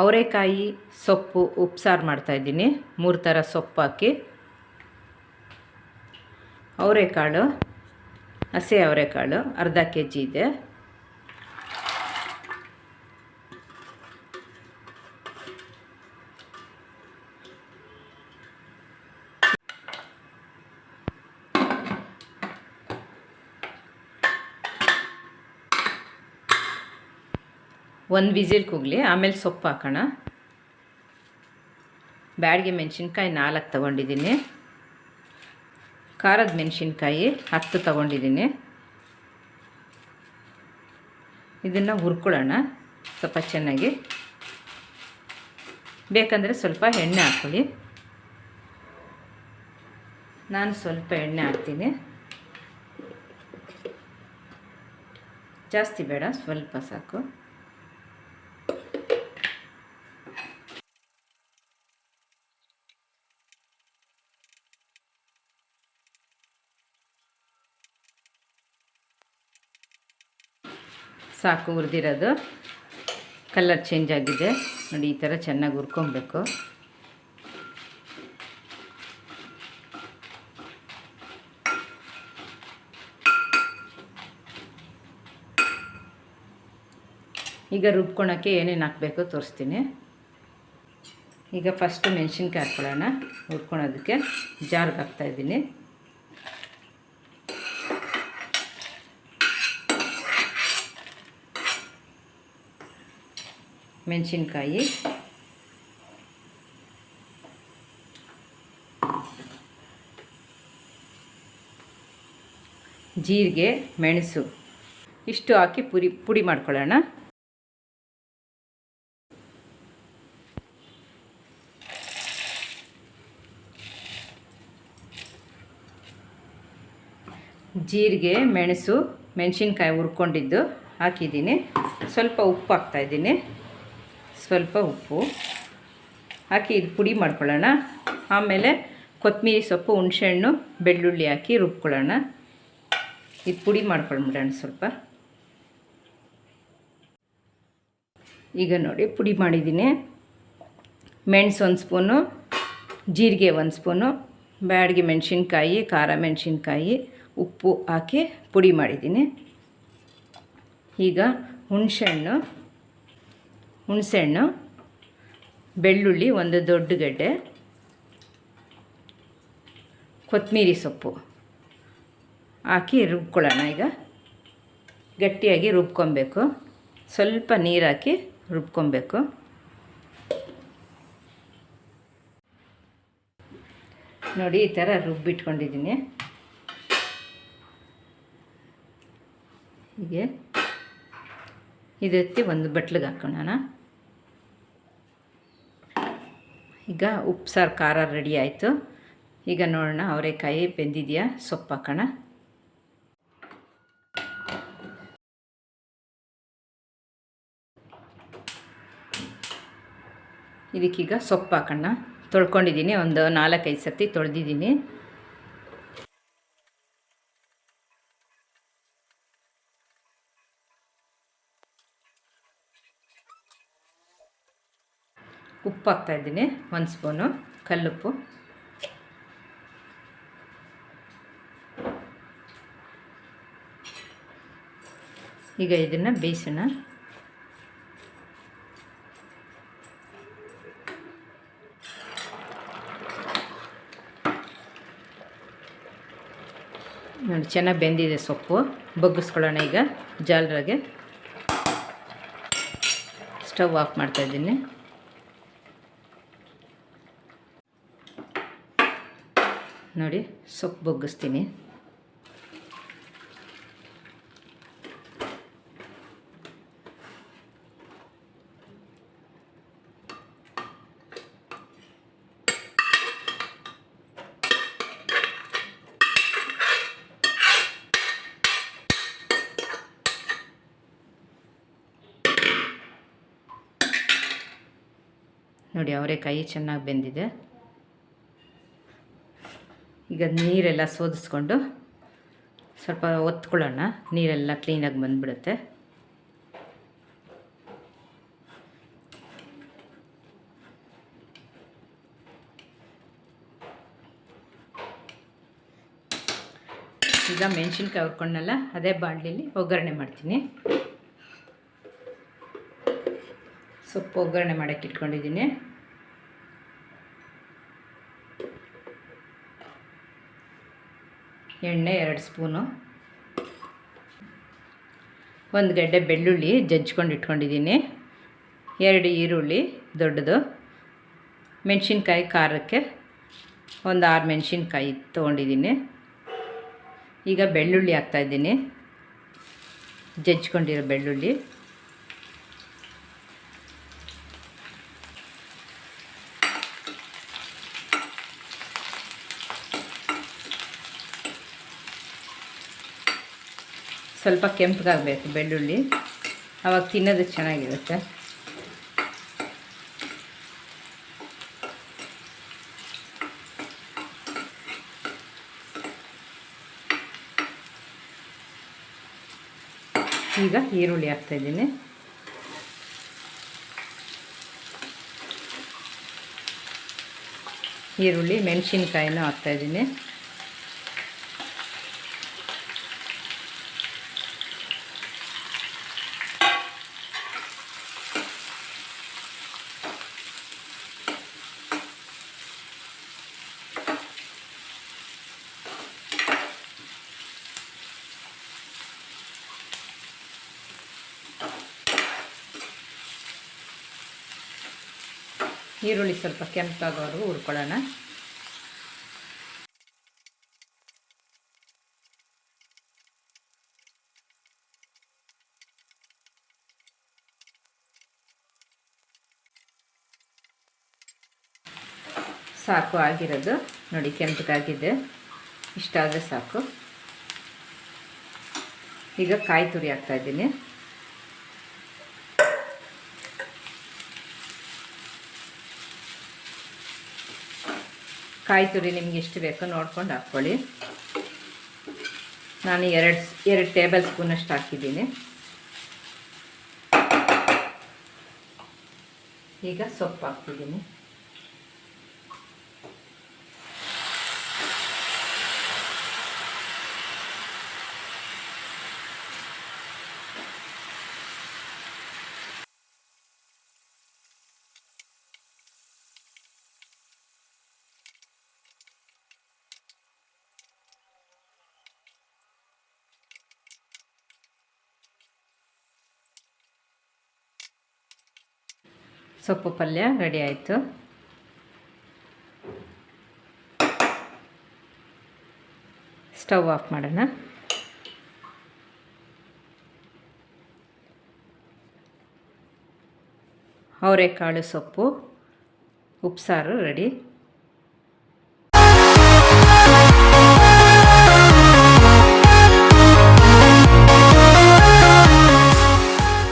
ಅವರೆಕಾಯಿ ಸೊಪ್ಪು ಉಪ್ಸಾರು ಮಾಡ್ತಾಯಿದ್ದೀನಿ ಮೂರು ಥರ ಸೊಪ್ಪು ಹಾಕಿ. ಅವರೆಕಾಳು, ಹಸಿ ಅವರೆಕಾಳು, ಅರ್ಧ ಕೆ ಜಿ ಇದೆ. ಒಂದು ವಿಸಿಲ್ ಕೂಗ್ಲಿ, ಆಮೇಲೆ ಸೊಪ್ಪು ಹಾಕೋಣ. ಬ್ಯಾಡಿಗೆ ಮೆಣಸಿನ್ಕಾಯಿ ನಾಲ್ಕು ತಗೊಂಡಿದ್ದೀನಿ. ಖಾರದ ಮೆಣಸಿನ್ಕಾಯಿ ಹತ್ತು ತಗೊಂಡಿದ್ದೀನಿ. ಇದನ್ನು ಹುರ್ಕೊಳ್ಳೋಣ ಸ್ವಲ್ಪ ಚೆನ್ನಾಗಿ. ಬೇಕಂದರೆ ಸ್ವಲ್ಪ ಎಣ್ಣೆ ಹಾಕ್ಕೊಳ್ಳಿ. ನಾನು ಸ್ವಲ್ಪ ಎಣ್ಣೆ ಹಾಕ್ತೀನಿ. ಜಾಸ್ತಿ ಬೇಡ, ಸ್ವಲ್ಪ ಸಾಕು. ಸಾಕು ಉರಿದಿರೋದು ಕಲರ್ ಚೇಂಜ್ ಆಗಿದೆ. ನೋಡಿ, ಈ ಥರ ಚೆನ್ನಾಗಿ ಹುರ್ಕೊಬೇಕು ಈಗ ರುಬ್ಕೊಳಕ್ಕೆ ಏನೇನು ಹಾಕಬೇಕು ತೋರಿಸ್ತೀನಿ. ಈಗ ಫಸ್ಟು ಮೆಣಸಿನ್ಕಾಯಿ ಹಾಕ್ಕೊಳ್ಳೋಣ. ಹುರ್ಕೊಳೋದಕ್ಕೆ ಜಾರ್ಗೆ ಹಾಕ್ತಾಯಿದ್ದೀನಿ ಮೆಣಸಿನ್ಕಾಯಿ. ಜೀರಿಗೆ, ಮೆಣಸು. ಇಷ್ಟು ಹಾಕಿ ಪುರಿ, ಪುಡಿ ಮಾಡ್ಕೊಳ್ಳೋಣ. ಜೀರಿಗೆ, ಮೆಣಸು, ಮೆಣಸಿನ್ಕಾಯಿ ಹುರ್ಕೊಂಡಿದ್ದು ಹಾಕಿದ್ದೀನಿ. ಸ್ವಲ್ಪ ಉಪ್ಪು ಹಾಕ್ತಾಯಿದ್ದೀನಿ ಸ್ವಲ್ಪ ಉಪ್ಪು ಹಾಕಿ ಇದು ಪುಡಿ ಮಾಡ್ಕೊಳ್ಳೋಣ. ಆಮೇಲೆ ಕೊತ್ತಂಬರಿ ಸೊಪ್ಪು, ಹುಣಸೆಹಣ್ಣು, ಬೆಳ್ಳುಳ್ಳಿ ಹಾಕಿ ರುಬ್ಕೊಳ್ಳೋಣ. ಇದು ಪುಡಿ ಮಾಡ್ಕೊಂಡ್ಬಿಡೋಣ ಸ್ವಲ್ಪ. ಈಗ ನೋಡಿ ಪುಡಿ ಮಾಡಿದ್ದೀನಿ. ಮೆಣಸು ಒಂದು ಸ್ಪೂನು, ಜೀರಿಗೆ ಒಂದು ಸ್ಪೂನು, ಬ್ಯಾಡಿಗೆ ಮೆಣಸಿನ್ಕಾಯಿ, ಖಾರ ಮೆಣಸಿನ್ಕಾಯಿ, ಉಪ್ಪು ಹಾಕಿ ಪುಡಿ ಮಾಡಿದ್ದೀನಿ. ಈಗ ಹುಣಸೆಹಣ್ಣು ಹುಣಸೆಹಣ್ಣು, ಬೆಳ್ಳುಳ್ಳಿ, ಒಂದು ದೊಡ್ಡ ಗಡ್ಡೆ ಕೊತ್ತಂಬರಿ ಸೊಪ್ಪು. ಹಾಕಿ ರುಬ್ಕೊಳ್ಳೋಣ ಈಗ. ಗಟ್ಟಿಯಾಗಿ ರುಬ್ಕೊಬೇಕು. ಸ್ವಲ್ಪ ನೀರು ಹಾಕಿ ರುಬ್ಕೊಬೇಕು. ನೋಡಿ, ಈ ಥರ ರುಬ್ಬಿಟ್ಕೊಂಡಿದ್ದೀನಿ. ಹೀಗೆ. ಇದೆತ್ತಿ ಒಂದು ಬಟ್ಲಿಗೆ ಹಾಕೋಣ. ಈಗ ಉಪ್ಸಾರು ಸಾರು ಖಾರ ರೆಡಿ ಆಯಿತು. ಈಗ ನೋಡೋಣ ಅವರೆಕಾಯಿ ಬೆಂದಿದೆಯಾ? ಸೊಪ್ಪು ಹಾಕೋಣ. ಇದಕ್ಕೀಗ ಸೊಪ್ಪು ಹಾಕೋಣ. ತೊಳ್ಕೊಂಡಿದ್ದೀನಿ, ಒಂದು ನಾಲ್ಕೈದು ಸರ್ತಿ ತೊಳೆದಿದ್ದೀನಿ. ಉಪ್ಪು ಹಾಕ್ತಾಯಿದ್ದೀನಿ ಒಂದು ಸ್ಪೂನು ಕಲ್ಲುಪ್ಪು. ಈಗ ಇದನ್ನು ಬೇಯಿಸೋಣ. ನೋಡಿ, ಚೆನ್ನಾಗಿ ಬೆಂದಿದೆ ಸೊಪ್ಪು. ಬಗ್ಗಿಸ್ಕೊಳ್ಳೋಣ ಈಗ, ಜಾಲ್ರಾಗೆ. ಸ್ಟವ್ ಆಫ್ ಮಾಡ್ತಾಯಿದ್ದೀನಿ ನೋಡಿ ಸೊಪ್ಪು ಬೊಗ್ಗಿಸ್ತೀನಿ. ನೋಡಿ ಅವರೆಕಾಯಿ ಚೆನ್ನಾಗಿ ಬೆಂದಿದೆ. ಈಗ ನೀರೆಲ್ಲ ಸೋದಿಸ್ಕೊಂಡು ಸ್ವಲ್ಪ ಒತ್ಕೊಳ್ಳೋಣ. ನೀರೆಲ್ಲ ಕ್ಲೀನಾಗಿ ಬಂದುಬಿಡುತ್ತೆ. ಈಗ ಮೆಣಸಿನ್ಕಾಯಿ ಹುರ್ಕೊಂಡಲ್ಲ, ಅದೇ ಬಾಣಲಿಲಿ ಒಗ್ಗರಣೆ ಮಾಡ್ತೀನಿ. ಸೊಪ್ಪು ಒಗ್ಗರಣೆ ಮಾಡೋಕ್ಕೆ ಇಟ್ಕೊಂಡಿದ್ದೀನಿ. ಎಣ್ಣೆ ಎರಡು ಸ್ಪೂನು. ಒಂದು ಗಡ್ಡೆ ಬೆಳ್ಳುಳ್ಳಿ ಜಜ್ಕೊಂಡು ಇಟ್ಕೊಂಡಿದ್ದೀನಿ. ಎರಡು ಈರುಳ್ಳಿ ದೊಡ್ಡದು. ಮೆಣಸಿನ್ಕಾಯಿ ಖಾರಕ್ಕೆ ಒಂದು ಆರು ಮೆಣಸಿನ್ಕಾಯಿ ತೊಗೊಂಡಿದ್ದೀನಿ. ಈಗ ಬೆಳ್ಳುಳ್ಳಿ ಹಾಕ್ತಾಯಿದ್ದೀನಿ ಜಜ್ಕೊಂಡಿರೋ ಬೆಳ್ಳುಳ್ಳಿ. ಸ್ವಲ್ಪ ಕೆಂಪಗಾಗಬೇಕು ಬೆಳ್ಳುಳ್ಳಿ. ಆವಾಗ ತಿನ್ನೋದು ಚೆನ್ನಾಗಿರುತ್ತೆ. ಈಗ ಈರುಳ್ಳಿ ಹಾಕ್ತಾಯಿದ್ದೀನಿ ಈರುಳ್ಳಿ ಮೆಣಸಿನ್ಕಾಯಿನೂ ಹಾಕ್ತಾಯಿದ್ದೀನಿ ಈರುಳ್ಳಿ ಸ್ವಲ್ಪ ಕೆಂಪಾಗೋದು ಹುರ್ಕೊಳ್ಳೋಣ. ಸಾಕು ಆಗಿರೋದು. ನೋಡಿ ಕೆಂಪಗಾಗಿದೆ. ಇಷ್ಟಾದರೆ ಸಾಕು. ಈಗ ಕಾಯಿ ತುರಿ ಹಾಕ್ತಾಯಿದ್ದೀನಿ ಕಾಯಿ ತುರಿ ನಿಮ್ಗೆ ಎಷ್ಟು ಬೇಕೋ ನೋಡ್ಕೊಂಡು ಹಾಕ್ಕೊಳ್ಳಿ. ನಾನು ಎರಡು ಎರಡು ಟೇಬಲ್ ಸ್ಪೂನಷ್ಟು ಹಾಕಿದ್ದೀನಿ. ಈಗ ಸೊಪ್ಪು ಹಾಕ್ತಿದ್ದೀನಿ ಸೊಪ್ಪು ಪಲ್ಯ ರೆಡಿ ಆಯಿತು. ಸ್ಟವ್ ಆಫ್ ಮಾಡೋಣ. ಅವರೆಕಾಳು ಸೊಪ್ಪು ಉಪ್ಸಾರು ರೆಡಿ.